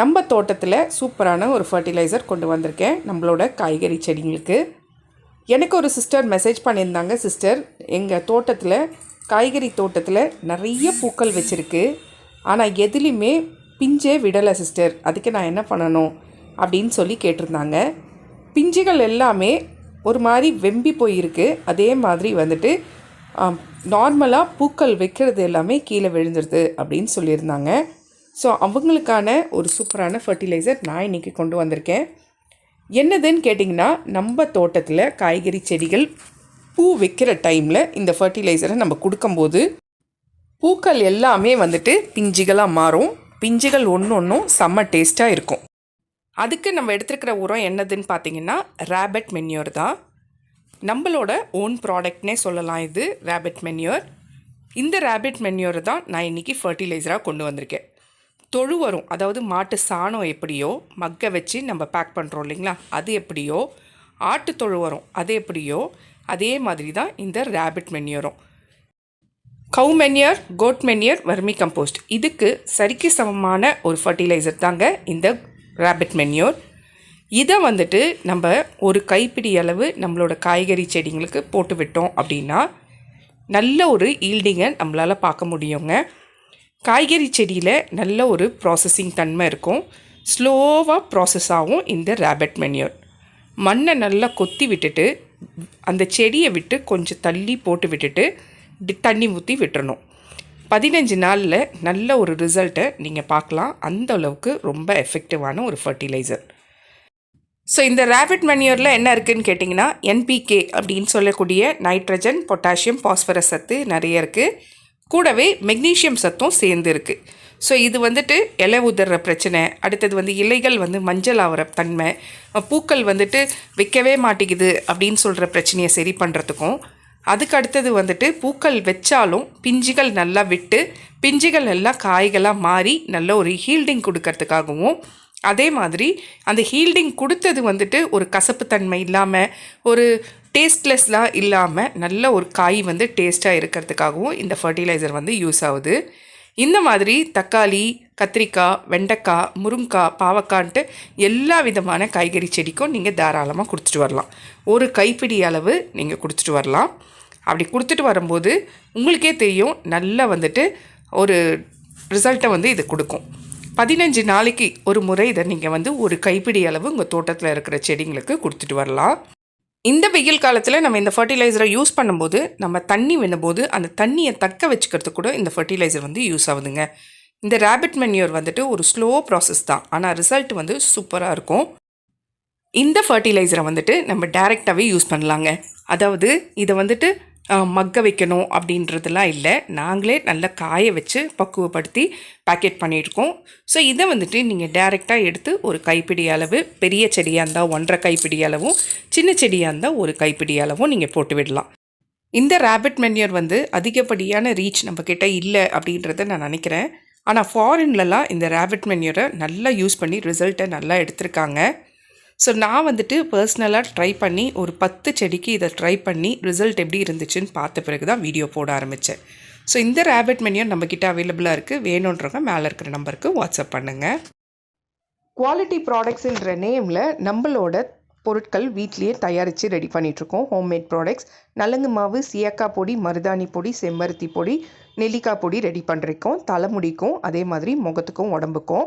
நம்ம தோட்டத்தில் சூப்பரான ஒரு ஃபர்டிலைசர் கொண்டு வந்திருக்கேன். நம்மளோட காய்கறி செடிங்களுக்கு. எனக்கு ஒரு சிஸ்டர் மெசேஜ் பண்ணியிருந்தாங்க. சிஸ்டர் எங்கள் தோட்டத்தில் காய்கறி தோட்டத்தில் நிறைய பூக்கள் வச்சுருக்கு. ஆனால் எதுலேயுமே பிஞ்சே விடலை சிஸ்டர் அதுக்கு நான் என்ன பண்ணணும் அப்படின்னு சொல்லி கேட்டிருந்தாங்க. பிஞ்சுகள் எல்லாமே ஒரு மாதிரி வெம்பி போயிருக்கு. அதே மாதிரி வந்துட்டு நார்மலாக பூக்கள் வைக்கிறது எல்லாமே கீழே விழுந்துருது அப்படின்னு சொல்லியிருந்தாங்க. ஸோ அவங்களுக்கான ஒரு சூப்பரான ஃபர்டிலைசர் நான் இன்றைக்கி கொண்டு வந்திருக்கேன். என்னதுன்னு கேட்டிங்கன்னா நம்ம தோட்டத்தில் காய்கறி செடிகள் பூ வைக்கிற டைமில் இந்த ஃபர்டிலைசரை நம்ம கொடுக்கும்போது பூக்கள் எல்லாமே வந்துட்டு பிஞ்சுகளாக மாறும். பிஞ்சுகள் ஒன்று ஒன்றும் செம்ம டேஸ்ட்டாக இருக்கும். அதுக்கு நம்ம எடுத்துருக்கிற உரம் என்னதுன்னு பார்த்தீங்கன்னா ரேபட் மென்யூர் தான். நம்மளோட ஓன் ப்ராடக்ட்னே சொல்லலாம் இது ரேபிட் மென்யூர் இந்த ரேபிட் மென்யூர் தான் நான் இன்றைக்கி ஃபர்டிலைசராக கொண்டு வந்திருக்கேன். தொழு வரும். அதாவது மாட்டு சாணம் எப்படியோ மக்கை வச்சு நம்ம பேக் பண்ணுறோம் இல்லைங்களா? அது எப்படியோ ஆட்டு தொழு வரும். அது எப்படியோ அதே மாதிரி தான் இந்த rapid மென்யூரும் cow manure goat manure vermicompost இதுக்கு சரிக்கு சமமான ஒரு ஃபர்டிலைசர் தாங்க இந்த ரேபிட் மென்யூர் இதை வந்துட்டு நம்ம ஒரு கைப்பிடி அளவு நம்மளோட காய்கறி செடிங்களுக்கு போட்டு விட்டோம் அப்படின்னா நல்ல ஒரு ஈல்டிங்கை நம்மளால் பார்க்க முடியுங்க. காய்கறி செடியில் நல்ல ஒரு ப்ராசஸிங் தன்மை இருக்கும். ஸ்லோவாக ப்ராசஸ் ஆகும் இந்த ரேபிட் மென்யூர் மண்ணை நல்லா கொத்தி விட்டுட்டு அந்த செடியை விட்டு கொஞ்சம் தள்ளி போட்டு விட்டுட்டு டி- தண்ணி ஊற்றி விட்டுறணும். பதினஞ்சு நாளில் நல்ல ஒரு ரிசல்ட்டை நீங்கள் பார்க்கலாம். அந்த அளவுக்கு ரொம்ப எஃபெக்டிவான ஒரு ஃபர்டிலைசர் ஸோ இந்த ரேபிட் மென்யூரில் என்ன இருக்குதுன்னு கேட்டிங்கன்னா என்பிகே அப்படின்னு சொல்லக்கூடிய நைட்ரஜன் பொட்டாசியம் பாஸ்பரஸ் சத்து நிறைய இருக்குது கூடவே மெக்னீஷியம் சத்தும் சேர்ந்துருக்கு. ஸோ இது வந்துட்டு இலை உதற பிரச்சனை. அடுத்தது வந்து இலைகள் வந்து மஞ்சள் ஆகிற தன்மை. பூக்கள் வந்துட்டு வைக்கவே மாட்டேங்குது அப்படின்னு சொல்கிற பிரச்சனையை சரி பண்ணுறதுக்கும் அதுக்கு அடுத்தது வந்துட்டு பூக்கள் வச்சாலும் பிஞ்சுகள் நல்லா விட்டு பிஞ்சுகள் எல்லாம் காய்களாக மாறி நல்ல ஒரு ஹீல்டிங் கொடுக்கறதுக்காகவும் அதே மாதிரி அந்த ஹீல்டிங் கொடுத்தது வந்துட்டு ஒரு கசப்பு தன்மை இல்லாமல் ஒரு டேஸ்ட்லெஸ்லாம் இல்லாமல் நல்ல ஒரு காய் வந்து டேஸ்ட்டாக இருக்கிறதுக்காகவும் இந்த ஃபர்டிலைசர் வந்து யூஸ் ஆகுது. இந்த மாதிரி தக்காளி கத்திரிக்காய் வெண்டைக்காய் முருங்கைக்காய் பாவக்கான்ட்டு எல்லா விதமான காய்கறி செடிக்கும் நீங்கள் தாராளமாக கொடுத்துட்டு வரலாம். ஒரு கைப்பிடி அளவு நீங்கள் கொடுத்துட்டு வரலாம். அப்படி கொடுத்துட்டு வரும்போது உங்களுக்கே தெரியும் நல்லா வந்துட்டு ஒரு ரிசல்ட்டை வந்து இது கொடுக்கும். பதினஞ்சு நாளைக்கு ஒரு முறை இதை நீங்கள் வந்து ஒரு கைப்பிடி அளவு உங்கள் தோட்டத்தில் இருக்கிற செடிங்களுக்கு கொடுத்துட்டு வரலாம். இந்த வெயில் காலத்தில் நம்ம இந்த ஃபர்டிலைசரை யூஸ் பண்ணும்போது நம்ம தண்ணி விடும்போது அந்த தண்ணியை தக்க வச்சுக்கிறதுக்கு கூட இந்த ஃபர்டிலைசர் வந்து யூஸ் ஆகுதுங்க. இந்த ரேபிட் மென்யூர் வந்துட்டு ஒரு ஸ்லோ ப்ராசஸ் தான். ஆனால் ரிசல்ட் வந்து சூப்பராக இருக்கும். இந்த ஃபர்டிலைசரை வந்துட்டு நம்ம டைரெக்டாகவே யூஸ் பண்ணலாங்க. அதாவது இதை வந்துட்டு மக்க வைக்கணும் அப்படின்றதெல்லாம் இல்லை. நாங்களே நல்லா காய வச்சு பக்குவப்படுத்தி பேக்கெட் பண்ணியிருக்கோம். ஸோ இதை வந்துட்டு நீங்கள் டைரெக்டாக எடுத்து ஒரு கைப்பிடி அளவு பெரிய செடியாக இருந்தால் ஒன்றரை கைப்பிடி அளவும் சின்ன செடியாக இருந்தால் ஒரு கைப்பிடி அளவும் நீங்கள் போட்டு விடலாம். இந்த ரேபிட் மென்யூர் வந்து அதிகப்படியான ரீச் நம்மக்கிட்ட இல்லை அப்படின்றத நான் நினைக்கிறேன். ஆனால் ஃபாரின்லலாம் இந்த ரேபிட் மென்யூரை நல்லா யூஸ் பண்ணி ரிசல்ட்டை நல்லா எடுத்திருக்காங்க. ஸோ நான் வந்துட்டு பர்சனலாக ட்ரை பண்ணி ஒரு பத்து செடிக்கு இதை ட்ரை பண்ணி ரிசல்ட் எப்படி இருந்துச்சுன்னு பார்த்த பிறகு தான் வீடியோ போட ஆரம்பித்தேன் ஸோ இந்த ரேபிட் மெனியும் நம்மக்கிட்ட அவைலபிளாக இருக்குது வேணுன்றவங்க மேலே இருக்கிற நம்பருக்கு வாட்ஸ்அப் பண்ணுங்கள் குவாலிட்டி ப்ராடக்ட்ஸுன்ற நேமில் நம்மளோட பொருட்கள் வீட்லேயே தயாரித்து ரெடி பண்ணிகிட்ருக்கோம் ஹோம்மேட் ப்ராடக்ட்ஸ் நலங்கு மாவு சியக்காய் பொடி மருதாணி பொடி செம்பருத்தி பொடி நெல்லிக்காய் பொடி ரெடி பண்ணிருக்கோம் தலைமுடிக்கும் அதே மாதிரி முகத்துக்கும் உடம்புக்கும்.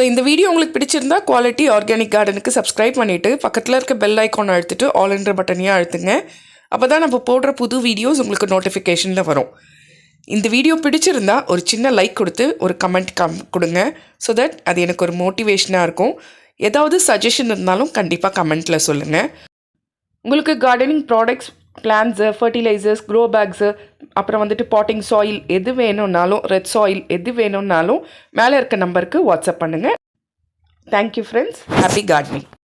ஸோ இந்த வீடியோ உங்களுக்கு பிடிச்சிருந்தா குவாலிட்டி ஆர்கானிக் கார்டனுக்கு சப்ஸ்கிரைப் பண்ணிவிட்டு பக்கத்தில் இருக்க பெல் ஐக்கான் அழுத்திட்டு ஆல் என்ற பட்டனையாக அழுத்துங்க. அப்போ தான் நம்ம போடுற புது வீடியோஸ் உங்களுக்கு நோட்டிஃபிகேஷனில் வரும். இந்த வீடியோ பிடிச்சிருந்தா ஒரு சின்ன லைக் கொடுத்து ஒரு கமெண்ட் கம் கொடுங்க. ஸோ தட் அது எனக்கு ஒரு மோட்டிவேஷனாக இருக்கும். ஏதாவது சஜஷன் இருந்தாலும் கண்டிப்பாக கமெண்ட்டில் சொல்லுங்கள் உங்களுக்கு gardening products plants fertilisers grow bags அப்புறம் வந்துட்டு பாட்டிங் சாயில் எது வேணும்னாலும் ரெட் சாயில் எது வேணும்னாலும் மேலே இருக்க நம்பருக்கு வாட்ஸ்அப் பண்ணுங்கள் தேங்க்யூ ஃப்ரெண்ட்ஸ் ஹாப்பி கார்டனிங்